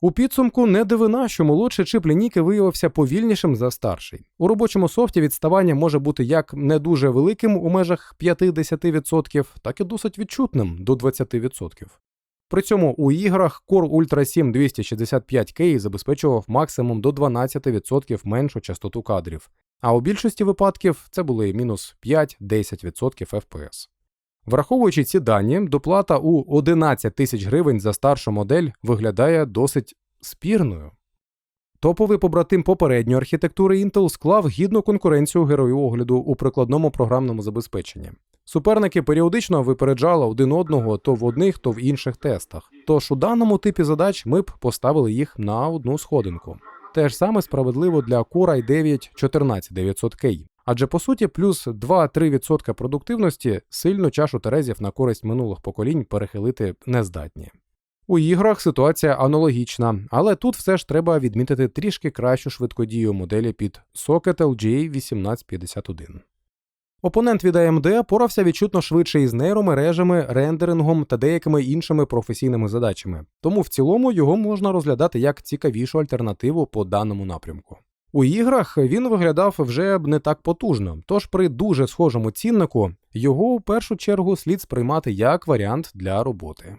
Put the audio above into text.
У підсумку не дивина, що молодший чип лінійки виявився повільнішим за старший. У робочому софті відставання може бути як не дуже великим у межах 50%, так і досить відчутним до 20%. При цьому у іграх Core Ultra 7 265K забезпечував максимум до 12% меншу частоту кадрів, а у більшості випадків це були мінус 5-10% FPS. Враховуючи ці дані, доплата у 11 тисяч гривень за старшу модель виглядає досить спірною. Топовий побратим попередньої архітектури Intel склав гідну конкуренцію герою огляду у прикладному програмному забезпеченні. Суперники періодично випереджали один одного то в одних, то в інших тестах. Тож у даному типі задач ми б поставили їх на одну сходинку. Те ж саме справедливо для Core i9 14900K. Адже по суті, плюс 2-3% продуктивності сильно чашу Терезів на користь минулих поколінь перехилити не здатні. У іграх ситуація аналогічна, але тут все ж треба відмітити трішки кращу швидкодію моделі під Socket LGA 1851. Опонент від AMD порався відчутно швидше із нейромережами, рендерингом та деякими іншими професійними задачами, тому в цілому його можна розглядати як цікавішу альтернативу по даному напрямку. У іграх він виглядав вже б не так потужно, тож при дуже схожому ціннику його у першу чергу слід сприймати як варіант для роботи.